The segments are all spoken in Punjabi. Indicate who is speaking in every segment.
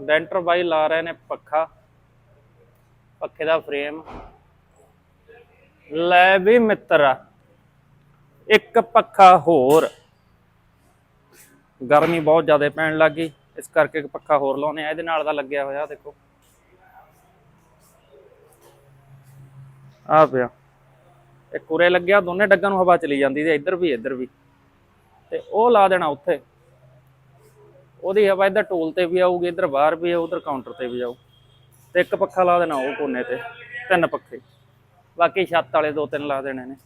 Speaker 1: ਡੈਂਟਰ ਬਾਈ ਲਾ ਰਹੇ ਨੇ ਪੱਖਾ। ਪੱਖੇ ਦਾ ਫਰੇਮ ਲੈ ਵੀ ਮਿੱਤਰਾ, ਇੱਕ ਪੱਖਾ ਹੋਰ। ਗਰਮੀ ਬਹੁਤ ਜ਼ਿਆਦਾ ਪੈਣ ਲੱਗ ਗਈ। ਇਸ ਕਰਕੇ ਇੱਕ ਪੱਖਾ ਹੋਰ ਲਾਉਨੇ ਆ। ਇਹਦੇ ਨਾਲ ਦਾ ਲੱਗਿਆ ਹੋਇਆ, ਦੇਖੋ। ਆ ਪਿਆ। ਇਹ ਕੁਰੇ ਲੱਗਿਆ, ਦੋਨੇ ਡੱਗਾਂ ਨੂੰ ਹਵਾ ਚਲੀ ਜਾਂਦੀ ਤੇ ਇੱਧਰ ਵੀ ਇੱਧਰ ਵੀ। ਤੇ ਉਹ ਲਾ ਦੇਣਾ ਉੱਥੇ। ਉਹਦੀ ਹਵਾ ਇੱਧਰ ਟੋਲ ਤੇ ਵੀ ਆਊਗੀ, ਇੱਧਰ ਬਾਹਰ ਵੀ ਆਊ ਉਧਰ ਕਾਊਂਟਰ ਤੇ ਵੀ ਆਊ। ਤੇ ਇੱਕ ਪੱਖਾ ਲਾ ਦੇਣਾ ਉਹ ਕੋਨੇ ਤੇ, ਤਿੰਨ ਪੱਖੇ। ਬਾਕੀ ਛੱਤ ਵਾਲੇ ਦੋ ਤਿੰਨ ਲਾ ਦੇਣੇ ਨੇ।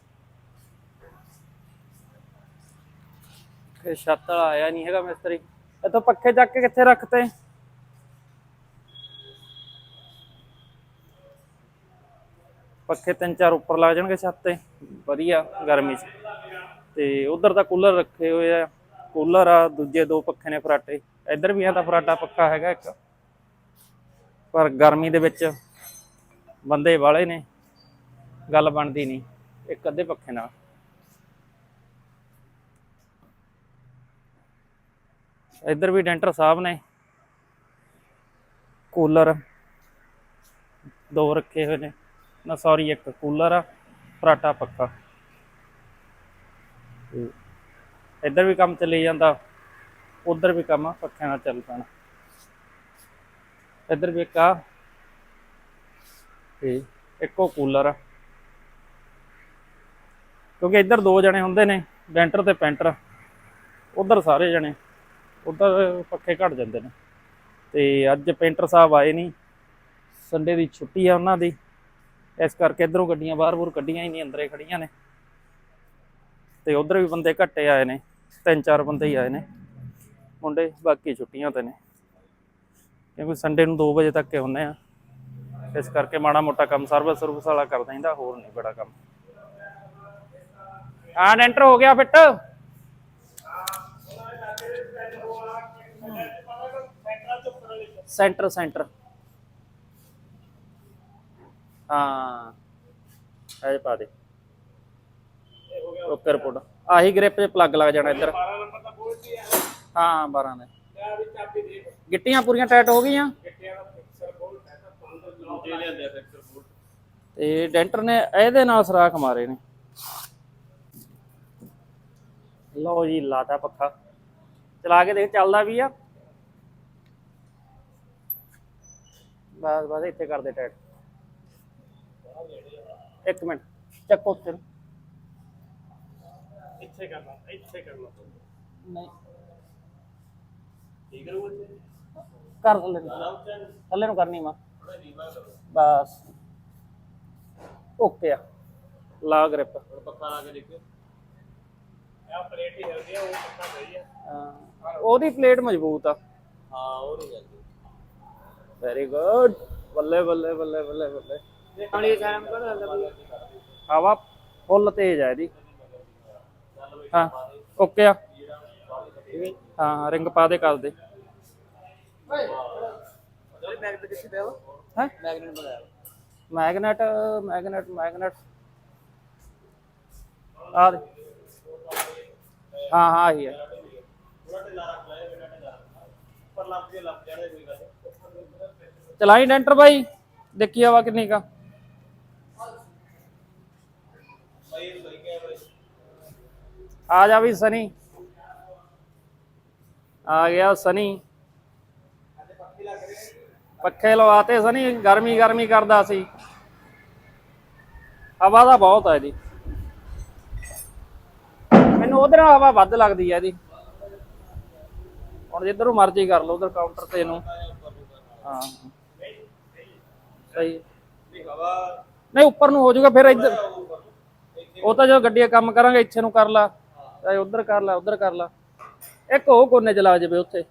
Speaker 1: ਇਹ ਛੱਤ ਵਾਲਾ ਆਇਆ ਨਹੀਂ ਹੈਗਾ ਮਿਸਤਰੀ। ਇੱਥੋਂ ਪੱਖੇ ਚੱਕ ਕੇ ਕਿੱਥੇ ਰੱਖਤੇ? ਪੱਖੇ ਤਿੰਨ ਚਾਰ ਉੱਪਰ ਲੱਗ ਜਾਣਗੇ ਛੱਤ ਤੇ। ਵਧੀਆ, ਗਰਮੀ 'ਚ। ਤੇ ਉਧਰ ਤਾਂ ਕੂਲਰ ਰੱਖੇ ਹੋਏ ਆ। ਕੂਲਰ ਆ, ਦੂਜੇ ਦੋ ਪੱਖੇ ਨੇ ਫਰਾਟੇ। ਇੱਧਰ ਵੀ ਆ ਤਾਂ ਫਰਾਟਾ ਪੱਕਾ ਹੈਗਾ ਇੱਕ। ਪਰ ਗਰਮੀ ਦੇ ਵਿੱਚ ਬੰਦੇ ਵਾਲੇ ਨੇ, ਗੱਲ ਬਣਦੀ ਨਹੀਂ। ਇੱਕ ਅੱਧੇ ਪੱਖੇ ਨਾਲ। ਇੱਧਰ ਵੀ ਡੈਂਟਰ ਸਾਹਿਬ ਨੇ ਕੂਲਰ ਦੋ ਰੱਖੇ ਹੋਏ ਨੇ। ਨਾ ਸੌਰੀ ਇੱਕ ਕੂਲਰ ਆ, ਫਰਾਟਾ ਪੱਕਾ ਇੱਧਰ ਵੀ ਕੰਮ ਚੱਲੀ ਜਾਂਦਾ, ਉਧਰ ਵੀ ਕੰਮ ਪੱਖਿਆਂ ਨਾਲ ਚੱਲ ਪੈਣਾ। ਇੱਧਰ ਵੀ ਇੱਕ ਆ, ਤੇ ਇੱਕੋ ਕੂਲਰ ਆ। ਕਿਉਂਕਿ ਇੱਧਰ ਦੋ ਜਣੇ ਹੁੰਦੇ ਨੇ ਡੈਂਟਰ ਤੇ ਪੈਂਟਰ। ਉਧਰ ਸਾਰੇ ਜਣੇ, ਉਧਰ ਪੱਖੇ ਘਟ ਜਾਂਦੇ ਨੇ। ਤੇ ਅੱਜ ਪੈਂਟਰ ਸਾਹਿਬ ਆਏ ਨਹੀਂ, ਸੰਡੇ ਦੀ ਛੁੱਟੀ ਆ ਉਹਨਾਂ ਦੀ। ਇਸ ਕਰਕੇ ਇਧਰੋਂ ਗੱਡੀਆਂ ਬਾਹਰ-ਬੂਰ ਕੱਢੀਆਂ ਹੀ ਨਹੀਂ, ਅੰਦਰੇ ਖੜੀਆਂ ਨੇ। ਤੇ ਉਧਰ ਵੀ ਬੰਦੇ ਘੱਟੇ ਆਏ ਨੇ। ਤਿੰਨ ਚਾਰ ਬੰਦੇ ਹੀ ਆਏ ਨੇ। ਮੁੰਡੇ ਬਾਕੀ ਛੁੱਟੀਆਂ ਤੇ ਨੇ। ਕਿਉਂਕਿ ਸੰਡੇ ਨੂੰ 2 ਵਜੇ ਤੱਕ ਹੀ ਹੁੰਨੇ ਆ। ਇਸ ਕਰਕੇ ਮਾੜਾ ਮੋਟਾ ਕੰਮ ਸਰਵਿਸ ਸਰਵਿਸ ਵਾਲਾ ਕਰ ਦਿੰਦਾ ਹੋਰ ਨਹੀਂ ਬੜਾ ਕੰਮ। ਹਾਂ ਐਂਟਰ ਹੋ ਗਿਆ ਫਿੱਟ। ਸੈਂਟਰ ਸੈਂਟਰ ਹਾਂ, ਇਹ ਪਾ ਦੇ। ਓਕੇ ਰਿਪੋਰਟ ਆਹੀ ਗ੍ਰਿਪ 'ਚ ਪਲੱਗ ਲੱਗ ਜਾਣਾ ਇੱਧਰ। 12 ਨੰਬਰ ਦਾ ਬੋਲਟ ਹੀ ਆ ਹਾਂ 12 ਨੇ। ਗਿੱਟੀਆਂ ਪੂਰੀਆਂ ਟਾਈਟ ਹੋ ਗਈਆਂ? ਤੇ ਡੈਂਟਰ ਨੇ ਇਹਦੇ ਨਾਲ ਸਰਾਖ ਮਾਰੇ ਨੇ। ਲਓ ਜੀ ਲਾਤਾ ਪੱਖਾ। ਚਲਾ ਕੇ ਦੇਖ ਚੱਲਦਾ ਵੀ ਆ। ਬਸ ਬਸ ਇੱਥੇ ਕਰ ਦੇ ਟਾਈਟ। ਇੱਕ ਮਿੰਟ ਚੱਕੋ ਉੱਤੇ ਨੂੰ।
Speaker 2: ਇੱਥੇ ਕਰਨਾ ਇੱਥੇ ਕਰਨਾ
Speaker 1: ਨਹੀਂ।
Speaker 2: ਠੀਕ ਰਹੂਗਾ
Speaker 1: ਕਰ ਥੱਲੇ ਨੂੰ। ਥੱਲੇ ਨੂੰ ਕਰਨੀ ਮਾ ਬਸ। ਓਕੇ ਆ। ਲਾ ਗ੍ਰਿਪ।
Speaker 2: ਪੱਖਾ ਲਾ ਕੇ ਦੇਖਿਓ। ਇਹ ਪਲੇਟ ਹੀ ਹਿਲਦੀ ਆ ਉਹ ਪੱਖਾ ਸਹੀ ਆ।
Speaker 1: ਉਹਦੀ ਪਲੇਟ ਮਜ਼ਬੂਤ ਆ।
Speaker 2: ਹਾਂ ਉਹ ਨਹੀਂ ਜਾਂਦੀ
Speaker 1: ਵੈਰੀ ਗੁੱਡ ਬੱਲੇ ਬੱਲੇ ਬੱਲੇ ਬੱਲੇ ਬੱਲੇ।
Speaker 2: ਕਰ
Speaker 1: ਹਵਾ ਫੁੱਲ ਤੇਜ਼ ਆ ਇਹਦੀ। ਹਾਂ, ਓਕੇ ਆ। ਹਾਂ, ਰਿੰਗ ਪਾ ਦੇ ਕਰ ਦੇ।
Speaker 2: ਉਹਦੇ ਬੈਗ ਕਿੱਥੇ ਪਿਆ ਵਾ
Speaker 1: ਹੈ?
Speaker 2: ਮੈਗਨੇਟ ਬਣਾਇਆ
Speaker 1: ਮੈਗਨੇਟ ਮੈਗਨੇਟ। ਮੈਗਨੇਟ ਆ ਦੇ। ਹਾਂ ਹਾਂ, ਆਹੀ ਹੈ ਚਲਾਈ ਡੈਂਟਰ ਬਾਈ, ਦੇਖੀ ਆਵਾ ਕਿੰਨੀ ਕਾ
Speaker 2: ਸਹੀ ਸਹੀ ਕੈਮਰੇ
Speaker 1: ਆ ਜਾ ਵੀ ਸਨੀ। ਆ ਗਿਆ ਸਨੀ। ਪੱਖੇ ਲਵਾਤੇ ਸਨੀ, ਗਰਮੀ ਗਰਮੀ ਕਰਦਾ ਸੀ। ਹਵਾ ਦਾ ਬਹੁਤ ਹੈ ਇਹਦੀ। ਮੈਨੂੰ ਉਧਰ ਹਵਾ ਵੱਧ ਲੱਗਦੀ ਹੈ ਇਹਦੀ। ਹੁਣ ਜਿੱਧਰੋਂ ਮਰਜ਼ੀ ਕਰ ਲਓ, ਉਧਰ ਕਾਊਂਟਰ ਤੇ ਇਹਨੂੰ। ਹਾਂ। ਸਹੀ।
Speaker 2: ਨਹੀਂ
Speaker 1: ਨਹੀਂ, ਉੱਪਰ ਨੂੰ ਹੋ ਜਾਊਗਾ, ਫਿਰ ਇੱਧਰ। ਉਹ ਤਾਂ ਜਦੋਂ ਗੱਡੀਆਂ ਕੰਮ ਕਰਾਂਗੇ, ਇੱਥੇ ਨੂੰ ਕਰ ਲਾ। ਚਾਹੇ ਉਧਰ ਕਰ ਲਾ ਉਧਰ ਕਰ ਲਾ। ਇੱਕ ਉਹ ਕੋਨੇ ਚ ਲਾ ਜਾਵੇ ਉੱਥੇ।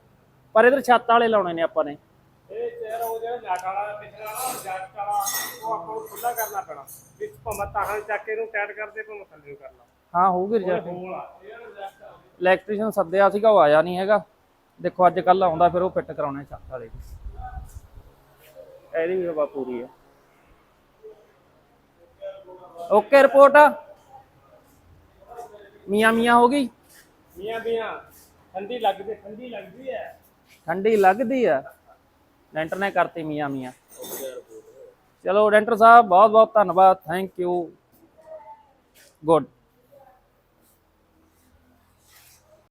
Speaker 1: ਪਰ ਇਧਰ ਛੱਤ ਵਾਲੇ ਲਾਉਣੇ ਨੇ ਆਪਾਂ ਨੇ।
Speaker 2: ਇਹ ਚਿਹਰ ਉਹ ਜਿਹੜਾ ਜੱਟ ਵਾਲਾ ਪਿਛਲਾ ਵਾਲਾ ਜੱਟ ਵਾਲਾ ਉਹ ਆਪਾਂ ਨੂੰ ਖੁੱਲਾ ਕਰਨਾ ਪੈਣਾ। ਵੀ ਭਾਵੇਂ ਤਾਹਾਂ ਚੱਕ ਕੇ ਨੂੰ ਟਾਈਟ ਕਰਦੇ ਭਾਵੇਂ ਥੱਲੇ ਨੂੰ ਕਰਨਾ।
Speaker 1: ਹਾਂ ਹੋਊਗੀ
Speaker 2: ਜੱਟ
Speaker 1: ਇਲੈਕਟ੍ਰੀਸ਼ੀਅਨ ਸੱਦਿਆ ਸੀਗਾ ਉਹ ਆਇਆ ਨਹੀਂ ਹੈਗਾ। ਦੇਖੋ ਅੱਜ ਕੱਲ ਆਉਂਦਾ ਫਿਰ ਉਹ ਫਿੱਟ ਕਰਾਉਣੇ ਛੱਤ ਵਾਲੇ। ਇਹਦੀ ਵੀ ਹਵਾ ਪੂਰੀ ਹੈ ਓਕੇ ਰਿਪੋਰਟ ਮੀਆਂ ਮੀਆਂ ਹੋ ਗਈ?
Speaker 2: ਮੀਆਂ ਮੀਆਂ ਠੰਡੀ ਲੱਗਦੀ ਠੰਡੀ ਲੱਗਦੀ ਹੈ
Speaker 1: ਠੰਡੀ ਲੱਗਦੀ ਆ ਡੈਂਟਰ ਨੇ ਕਰਤੀ ਮੀਆਂ ਮੀਆਂ। ਚਲੋ ਡੈਂਟਰ ਸਾਹਿਬ ਬਹੁਤ ਬਹੁਤ ਧੰਨਵਾਦ। Thank you good